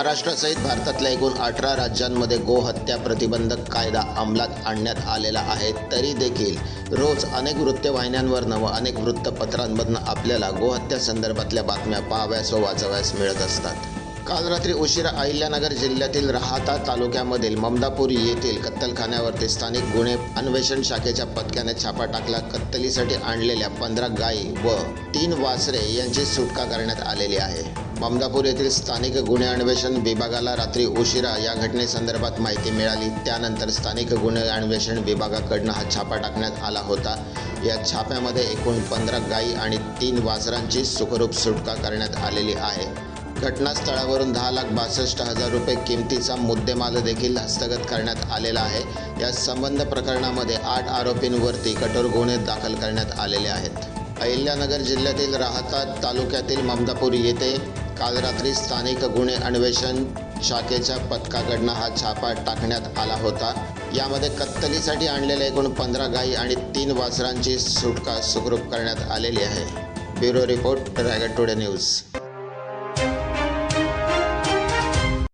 महाराष्ट्रासहित भारतातल्या एकूण अठरा राज्यांमध्ये गोहत्या प्रतिबंधक कायदा अंमलात आणण्यात आलेला आहे. तरी देखील रोज अनेक वृत्तवाहिन्यांवरनं व अनेक वृत्तपत्रांमधनं आपल्याला गोहत्या संदर्भातल्या बातम्या पाहाव्यास व वाचाव्यास मिळत असतात. काल रात्री उशिरा अहिल्यानगर जिल्ह्यातील राहाता तालुक्यामधील ममदापूर येथील कत्तलखान्यावरती स्थानिक गुन्हे अन्वेषण शाखेच्या पथकाने छापा टाकला. कत्तलीसाठी आणलेल्या पंधरा गायी व तीन वासरे यांची सुटका करण्यात आलेली आहे. ममदापूर येथील स्थानिक गुन्हे अन्वेषण विभागाला रात्री उशिरा या घटनेसंदर्भात माहिती मिळाली. त्यानंतर स्थानिक गुन्हे अन्वेषण विभागाकडनं हा छापा टाकण्यात आला होता. या छाप्यामध्ये एकूण पंधरा गायी आणि तीन वासरांची सुखरूप सुटका करण्यात आलेली आहे. घटनास्थळावरून दहा लाख बासष्ट हजार रुपये किमतीचा मुद्देमाल देखील हस्तगत करण्यात आलेला आहे. या संबंध प्रकरणामध्ये आठ आरोपींवरती कठोर गुन्हे दाखल करण्यात आलेले आहेत. अहिल्यानगर जिल्ह्यातील राहता तालुक्यातील ममदापूर येथे काल रात्री स्थानिक गुन्हे अन्वेषण शाखेच्या पथकाकडनं हा छापा टाकण्यात आला होता. यामध्ये कत्तलीसाठी आणलेल्या एकूण पंधरा गायी आणि तीन वासरांची सुटका सुखरूप करण्यात आलेली आहे. Bureau report Raigad today news.